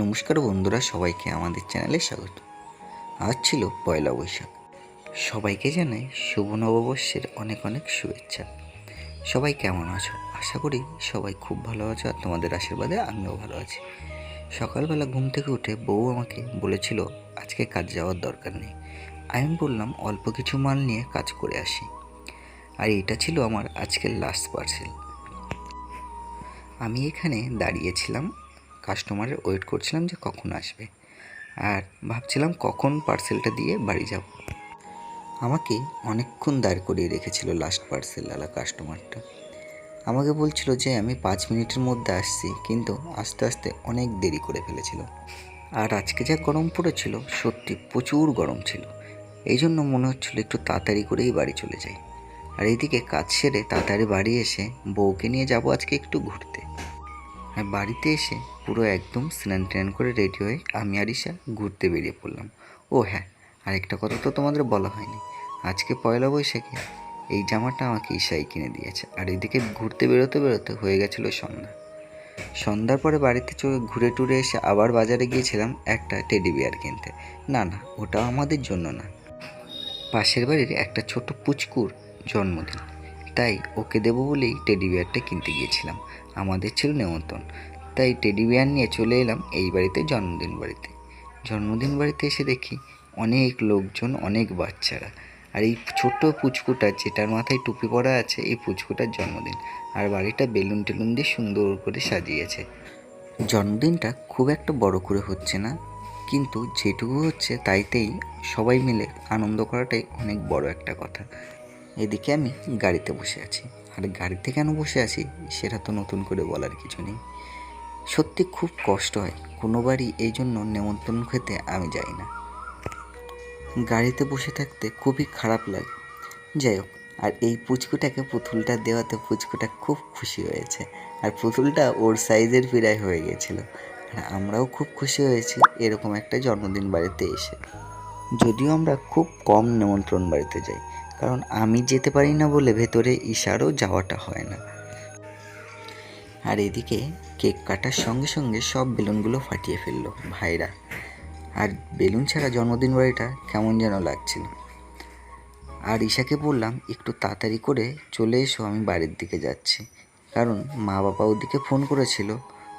নমস্কার বন্ধুরা, সবাইকে আমাদের চ্যানেলে স্বাগত। আজ ছিল পয়লা বৈশাখ। সবাইকে জানাই শুভ নববর্ষের অনেক অনেক শুভেচ্ছা। সবাই কেমন আছো? আশা করি সবাই খুব ভালো আছো আর তোমাদের আশীর্বাদে আমিও ভালো আছি। সকালবেলা ঘুম থেকে উঠে বউ আমাকে বলেছিল, আজকে কাজ যাওয়ার দরকার নেই। আমি বললাম, অল্প কিছু মাল নিয়ে কাজ করে আসি। আর এটা ছিল আমার আজকের লাস্ট পার্সেল আমি এখানে দাঁড়িয়েছিলাম কাস্টমারের ওয়েট করছিলাম যে কখন আসবে। আর ভাবছিলাম কখন পার্সেলটা দিয়ে বাড়ি যাব। আমাকে অনেকক্ষণ দাঁড় করিয়ে রেখেছিল লাস্ট পার্সেলওয়ালা কাস্টমারটা আমাকে বলছিল যে, আমি পাঁচ মিনিটের মধ্যে আসছি। কিন্তু আস্তে আস্তে অনেক দেরি করে ফেলেছিল। আর আজকে যা গরম পড়েছিল, সত্যি প্রচুর গরম ছিল। এই জন্য মনে হচ্ছিল একটু তাড়াতাড়ি করেই বাড়ি চলে যাই। আর এইদিকে কাজ সেরে তাড়াতাড়ি বাড়ি এসে বউকে নিয়ে যাব আজকে একটু ঘুরতে। আর বাড়িতে এসে পুরো একদম স্নান টান করে রেডি হয়ে আমি আর ঈশা ঘুরতে বেরিয়ে পড়লাম। ও হ্যাঁ আরেকটা কথা তো তোমাদের বলা হয়নি। আজকে পয়লা বৈশাখে এই জামাটা আমাকে ঈশাই কিনে দিয়েছে। আর এদিকে ঘুরতে বেরোতে বেরোতে হয়ে গেছিল সন্ধ্যা। সন্ধ্যার পরে বাড়িতে চলে ঘুরে টুরে এসে আবার বাজারে গিয়েছিলাম একটা টেডি বিয়ার কিনতে। না না ওটা আমাদের জন্য না। পাশের বাড়ির একটা ছোট পুচকুর জন্মদিন। তাই ওকে দেবো বলেই টেডি বিয়ারটা কিনতে গিয়েছিলাম। আমাদের ছিল নেমন্তন তাই টেডি বিয়ার নিয়ে চলে এলাম এই বাড়িতে, জন্মদিন বাড়িতে। জন্মদিন বাড়িতে এসে দেখি অনেক লোকজন, অনেক বাচ্চারা। আর এই ছোট্ট পুচকুটা যেটার মাথায় টুপি পরা আছে, এই পুচকুটার জন্মদিন। আর বাড়িটা বেলুন টেলুন দিয়ে সুন্দর করে সাজিয়েছে। জন্মদিনটা খুব একটা বড় করে হচ্ছে না, কিন্তু যেটুকু হচ্ছে তাইতেই সবাই মিলে আনন্দ করাটাই অনেক বড় একটা কথা। এদিকে আমি গাড়িতে বসে আছি। আর গাড়িতে কেন বসে আছি সেটা তো নতুন করে বলার কিছু নেই। সত্যি খুব কষ্ট হয় কোনো বাড়ি এই জন্য নেমন্তন্ন খেতে আমি যাই না। গাড়িতে বসে থাকতে খুবই খারাপ লাগে। যাই হোক, আর এই পুচকুটাকে পুতুলটা দেওয়াতে পুচকুটা খুব খুশি হয়েছে। আর পুতুলটা ওর সাইজের প্রায় হয়ে গেছিল। আর আমরাও খুব খুশি হয়েছি এরকম একটা জন্মদিন বাড়িতে এসে। যদিও আমরা খুব কম নিমন্ত্রণ বাড়িতে যাই কারণ আমি যেতে পারি না বলে ভেতরে ইশারও যাওয়াটা হয় না। আর এদিকে কেক কাটার সঙ্গে সঙ্গে সব বেলুনগুলো ফাটিয়ে ফেলল ভাইরা। আর বেলুন ছাড়া জন্মদিন বাড়িটা কেমন যেন লাগছিল। আর ঈশাকে বললাম, একটু তাড়াতাড়ি করে চলে এসো, আমি বাড়ির দিকে যাচ্ছি। কারণ মা বাবা ওদিকে ফোন করেছিল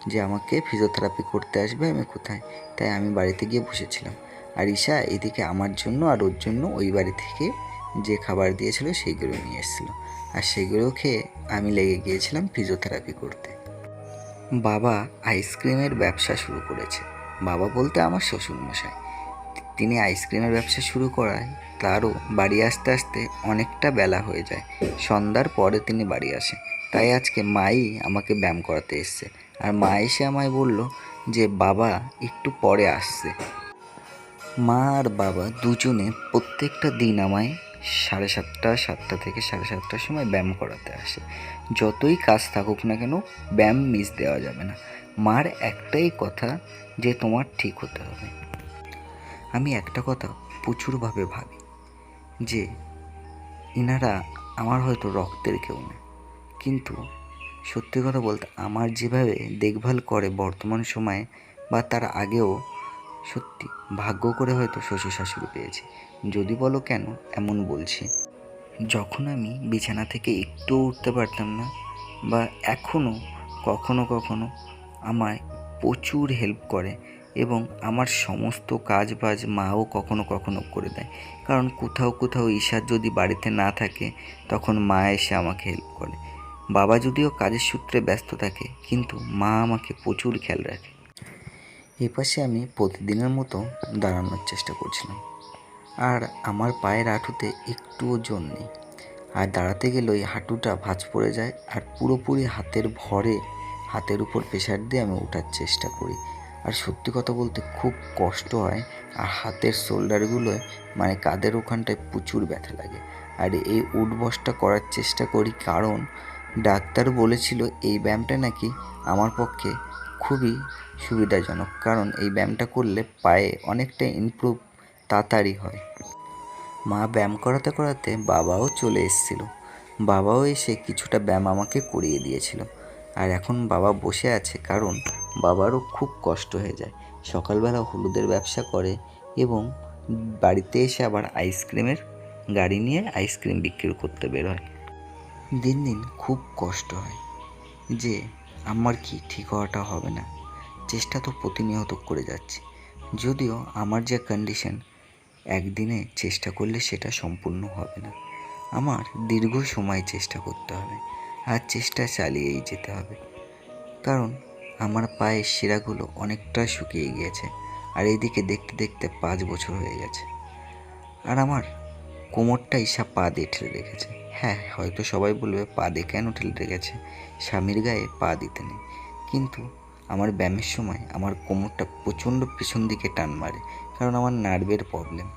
যে, আমাকে ফিজিওথেরাপি করতে আসবে, আমি কোথায়? তাই আমি বাড়িতে গিয়ে বসেছিলাম। আর ঈশা এদিকে আমার জন্য আর ওর জন্য ওই বাড়ি থেকে যে খাবার দিয়েছিল সেইগুলো নিয়ে এসেছিল। আর সেগুলো খেয়ে আমি লেগে গিয়েছিলাম ফিজিওথেরাপি করতে। বাবা আইসক্রিমের ব্যবসা শুরু করেছে। বাবা বলতে আমার শ্বশুরমশাই। তিনি আইসক্রিমের ব্যবসা শুরু করায় তারও বাড়ি আসতে আসতে অনেকটা বেলা হয়ে যায়। সন্ধ্যার পরে তিনি বাড়ি আসে তাই আজকে মাই আমাকে ব্যায়াম করাতে এসছে। আর মা এসে আমায় বলল যে, বাবা, একটু পরে আসছে। মা আর বাবা দুজনে প্রত্যেকটা দিন আমায় সাড়ে সাতটা সাতটা থেকে সাড়ে সাতটার সময় ব্যায়াম করাতে আসে। যতই কাজ থাকুক না কেন, ব্যায়াম মিস দেওয়া যাবে না। মার একটাই কথা যে তোমার ঠিক হতে হবে। আমি একটা কথা প্রচুরভাবে ভাবি যে ইনারা আমার হয়তো রক্তের কেউ না। কিন্তু সত্যি কথা বলতে, আমার যেভাবে দেখভাল করে বর্তমান সময়ে বা তার আগেও সত্যি, ভাগ্য করে হয়তো শ্বশুর শাশুড়ি পেয়েছি। যদি বলো কেন, এমন বলছি। যখন আমি বিছানা থেকে একটু উঠতে পারতাম না, বা এখনও কখনো কখনো আমায় প্রচুর হেল্প করে এবং আমার সমস্ত কাজ বাজ মাও কখনো কখনো করে দেয়। কারণ কোথাও কোথাও ঈশার যদি বাড়িতে না থাকে, তখন মা এসে আমাকে হেল্প করে। বাবা যদিও কাজের সূত্রে ব্যস্ত থাকে, কিন্তু মা আমাকে প্রচুর খেয়াল রাখে। এই পাশে আমি প্রতিদিনের মতো দাঁড়ানোর চেষ্টা করছিলাম। আর আমার পায়ের হাঁটুতে একটুও জোর নেই। আর দাঁড়াতে গেলে ওই হাঁটুটা ভাঁজ পড়ে যায় আর পুরোপুরি হাতের ভরে হাতের উপর প্রেশার দিয়ে আমি ওঠার চেষ্টা করি। আর সত্যি কথা বলতে খুব কষ্ট হয় আর হাতের শোল্ডারগুলোয় মানে কাদের ওখানটায় প্রচুর ব্যথা লাগে। আর এই উঠ বসটা করার চেষ্টা করি কারণ ডাক্তার বলেছিল এই ব্যায়ামটা নাকি আমার পক্ষে খুবই সুবিধাজনক, কারণ এই ব্যায়ামটা করলে পায়ে অনেকটা ইমপ্রুভ তাড়াতাড়ি হয়। মা ব্যায়াম করাতে করাতে বাবাও চলে এসেছিল। বাবাও এসে কিছুটা ব্যায়াম আমাকে করিয়ে দিয়েছিল। আর এখন বাবা বসে আছে, কারণ বাবারও খুব কষ্ট হয়ে যায়। সকালবেলা হলুদের ব্যবসা করে এবং বাড়িতে এসে আবার আইসক্রিমের গাড়ি নিয়ে আইসক্রিম বিক্রি করতে বের হয়। দিন দিন খুব কষ্ট হয় যে আমার কি ঠিক হওয়াটা হবে না। চেষ্টা তো প্রতিনিয়ত করে যাচ্ছি। যদিও আমার যে কন্ডিশন একদিনে চেষ্টা করলে সেটা সম্পূর্ণ হবে না। আমার দীর্ঘ সময় চেষ্টা করতে হবে আর চেষ্টা চালিয়েই যেতে হবে। কারণ আমার পায়ের শিরাগুলো অনেকটা শুকিয়ে গিয়েছে আর এইদিকে দেখতে দেখতে পাঁচ বছর হয়ে গেছে। আর আমার কোমরটাই সা পা দিয়ে ঠেলে রেখেছে। হ্যাঁ হয়তো সবাই বলবে, পা দিয়ে কেন ঠেলে রেখেছে? স্বামীর গায়ে পা দিতে নেই। কিন্তু আমার ব্যায়ামের সময় আমার কোমরটা প্রচণ্ড পিছন দিকে টান মারে, কারণ আমার নার্ভের প্রবলেম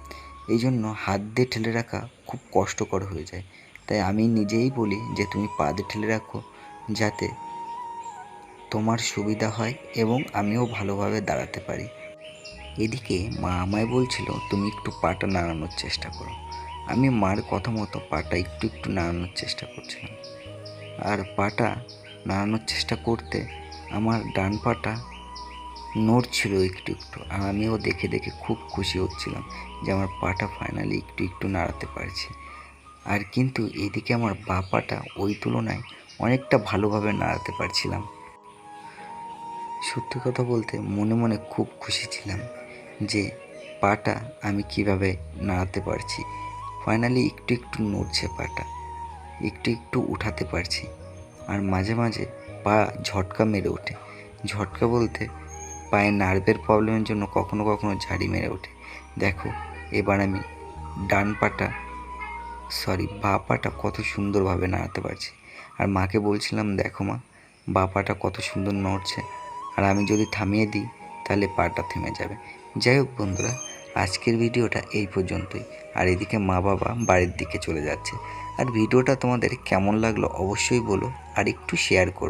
এই জন্য হাত দিয়ে ঠেলে রাখা খুব কষ্টকর হয়ে যায়। তাই আমি নিজেই বলি যে, তুমি পা দিয়ে ঠেলে রাখো যাতে তোমার সুবিধা হয় এবং আমিও ভালোভাবে দাঁড়াতে পারি। এদিকে মা আমায় বলছিল, তুমি একটু পাটা নাড়ানোর চেষ্টা করো। আমি মার কথা মতো পাটা একটু একটু নাড়ানোর চেষ্টা করছিলাম। আর পাটা নাড়ানোর চেষ্টা করতে আমার ডান পাটা নড়ছিল একটু একটু, আর আমিও দেখে দেখে খুব খুশি হচ্ছিলাম যে আমার পাটা ফাইনালি একটু একটু নাড়াতে পারছি। আর কিন্তু এদিকে আমার বা পাটা ওই তুলনায় অনেকটা ভালোভাবে নাড়াতে পারছিলাম। সত্যি কথা বলতে মনে মনে খুব খুশি ছিলাম যে পাটা আমি কীভাবে নাড়াতে পারছি। ফাইনালি একটু একটু নড়ছে পাটা। একটু একটু উঠাতে পারছি। আর মাঝে মাঝে পা ঝটকা মেরে ওঠে। ঝটকা বলতে পায়ে নার্ভের প্রবলেমের জন্য কখনো কখনো ঝাড়ি মেরে ওঠে। দেখো, এবার আমি ডান পাটা সরি বা পাটা কত সুন্দরভাবে নাড়াতে পারছি। আর মাকে বলছিলাম, দেখো মা, বা পাটা কত সুন্দর নড়ছে। আর আমি যদি থামিয়ে দিই, তাহলে পাটা থেমে যাবে। যাই হোক বন্ধুরা, আজকের ভিডিওটা এই পর্যন্তই। আর এদিকে মা বাবা বাড়ির দিকে চলে যাচ্ছে। আর ভিডিওটা তোমাদের কেমন লাগল অবশ্যই বলো, আর একটু শেয়ার করো।